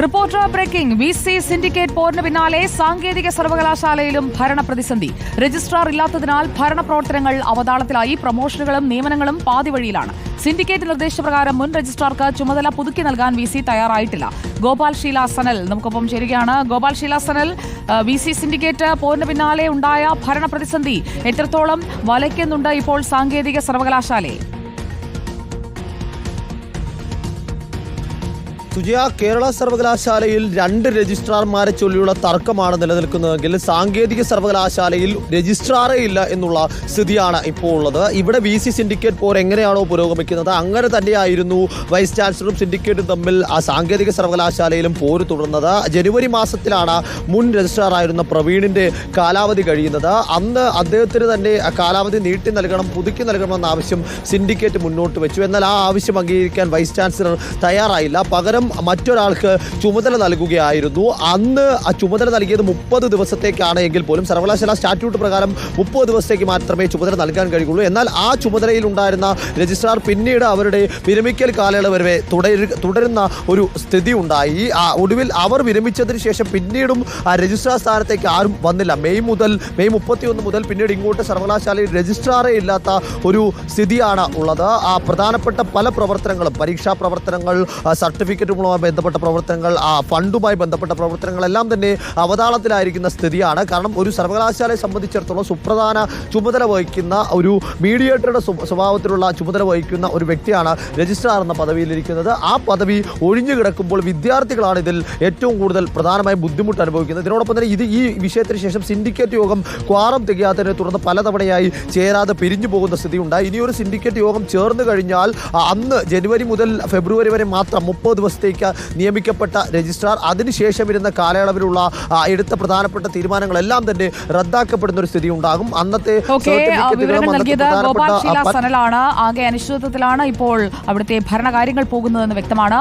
Reporter breaking. V C syndicate പോറിന് പിന്നാലെ സാങ്കേതിക സർവകലാശാലയിലും ഭരണ പ്രതിസന്ധി രജിസ്ട്രാർ ഇല്ലാത്തതിനാൽ ഭരണപ്രവർത്തനങ്ങൾ അവതാളത്തിലായി പ്രൊമോഷനുകളും നിയമനങ്ങളും പാതിവഴിയിലാണ്. സിൻഡിക്കേറ്റ് നിർദ്ദേശപ്രകാരം മുൻ രജിസ്ട്രാർക്ക് ചുമതല പുതുക്കി നൽകാൻ വി സി തയ്യാറായിട്ടില്ല. ഗോപാൽ ഷീല സനൽ നമുക്കൊപ്പം ചേരുകയാണ്. Gopal Sheela Sanal V C syndicate പോറിന് പിന്നാലെ ഉണ്ടായ ഭരണ പ്രതിസന്ധി എത്രത്തോളം വലയ്ക്കുന്നുണ്ട് ഇപ്പോൾ സാങ്കേതിക സർവകലാശാലയെ സുജയ കേരള സർവകലാശാലയിൽ രണ്ട് രജിസ്ട്രാർമാരെ ചൊല്ലിയുള്ള തർക്കമാണ് നിലനിൽക്കുന്നതെങ്കിൽ സാങ്കേതിക സർവകലാശാലയിൽ രജിസ്ട്രാറേ ഇല്ല എന്നുള്ള സ്ഥിതിയാണ് ഇപ്പോൾ ഉള്ളത്. ഇവിടെ വി സി സിൻഡിക്കേറ്റ് പോർ എങ്ങനെയാണോ പുരോഗമിക്കുന്നത്? അങ്ങനെ തന്നെയായിരുന്നു വൈസ് ചാൻസലറും സിൻഡിക്കേറ്റും തമ്മിൽ ആ സാങ്കേതിക സർവകലാശാലയിലും പോര് തുടർന്നത്. ജനുവരി മാസത്തിലാണ് മുൻ രജിസ്ട്രാറായിരുന്ന പ്രവീണിന്റെ കാലാവധി കഴിയുന്നത്. അന്ന് അദ്ദേഹത്തിന് തന്നെ കാലാവധി നീട്ടി നൽകണം പുതുക്കി നൽകണമെന്ന ആവശ്യം സിൻഡിക്കേറ്റ് മുന്നോട്ട് വെച്ചു. എന്നാൽ ആ ആവശ്യം അംഗീകരിക്കാൻ വൈസ് ചാൻസലർ തയ്യാറായില്ല. പകരം മറ്റൊരാൾക്ക് ചുമതല നൽകുകയായിരുന്നു. അന്ന് ആ ചുമതല നൽകിയത് മുപ്പത് ദിവസത്തേക്കാണ് എങ്കിൽ പോലും സർവകലാശാല സ്റ്റാറ്റ്യൂട്ട് പ്രകാരം മുപ്പത് ദിവസത്തേക്ക് മാത്രമേ ചുമതല നൽകാൻ കഴിയുള്ളൂ എന്നാൽ ആ ചുമതലയിൽ ഉണ്ടായിരുന്ന രജിസ്ട്രാർ പിന്നീട് അവരുടെ വിരമിക്കൽ കാലയളവ് വരെ തുടരു തുടരുന്ന ഒരു സ്ഥിതി ഉണ്ടായി. ആ ഒടുവിൽ അവർ വിരമിച്ചതിന് ശേഷം പിന്നീടും ആ രജിസ്ട്രാർ സ്ഥാനത്തേക്ക് ആരും വന്നില്ല. മെയ് മുതൽ മെയ് മുപ്പത്തിയൊന്ന് മുതൽ പിന്നീട് ഇങ്ങോട്ട് സർവകലാശാലയിൽ രജിസ്ട്രാറേ ഇല്ലാത്ത ഒരു സ്ഥിതിയാണ് ഉള്ളത്. ആ പ്രധാനപ്പെട്ട പല പ്രവർത്തനങ്ങളും പരീക്ഷാ പ്രവർത്തനങ്ങൾ ആ, സർട്ടിഫിക്കറ്റുകളുമായി ബന്ധപ്പെട്ട പ്രവർത്തനങ്ങൾ ആ ഫണ്ടുമായി ബന്ധപ്പെട്ട പ്രവർത്തനങ്ങളെല്ലാം തന്നെ അവതാളത്തിലായിരിക്കുന്ന സ്ഥിതിയാണ്. കാരണം ഒരു സർവകലാശാലയെ സംബന്ധിച്ചിടത്തോളം സുപ്രധാന ചുമതല വഹിക്കുന്ന ഒരു മീഡിയേറ്ററുടെ സ്വഭാവത്തിലുള്ള ചുമതല വഹിക്കുന്ന ഒരു വ്യക്തിയാണ് രജിസ്ട്രാർ എന്ന പദവിയിലിരിക്കുന്നത്. ആ പദവി ഒഴിഞ്ഞു കിടക്കുമ്പോൾ വിദ്യാർത്ഥികളാണ് ഇതിൽ ഏറ്റവും കൂടുതൽ പ്രധാനമായും ബുദ്ധിമുട്ട് അനുഭവിക്കുന്നത്. ഇതിനോടൊപ്പം തന്നെ ഇത് ഈ വിഷയത്തിന് ശേഷം സിൻഡിക്കേറ്റ് യോഗം ക്വാറം തികയാത്തതിനെ തുടർന്ന് പലതവണയായി ചേരാതെ പിരിഞ്ഞു പോകുന്ന സ്ഥിതി ഉണ്ടായി ഇനിയൊരു സിൻഡിക്കേറ്റ് യോഗം ചേർന്ന് കഴിഞ്ഞാൽ അന്ന് ജനുവരി മുതൽ ഫെബ്രുവരി വരെ മാത്രം മുപ്പത് ദിവസത്തേക്ക് നിയമിക്കപ്പെട്ട രജിസ്ട്രാർ. അതിനുശേഷം ഇരുന്ന കാലയളവിലുള്ള എടുത്ത പ്രധാനപ്പെട്ട തീരുമാനങ്ങളെല്ലാം തന്നെ റദ്ദാക്കപ്പെടുന്ന ഒരു സ്ഥിതി ഉണ്ടാകും അന്നത്തെ ആകെ അനിശ്ചിതത്വത്തിലാണ് ഇപ്പോൾ അവിടുത്തെ ഭരണകാര്യങ്ങൾ പോകുന്നതെന്ന് വ്യക്തമാണ്.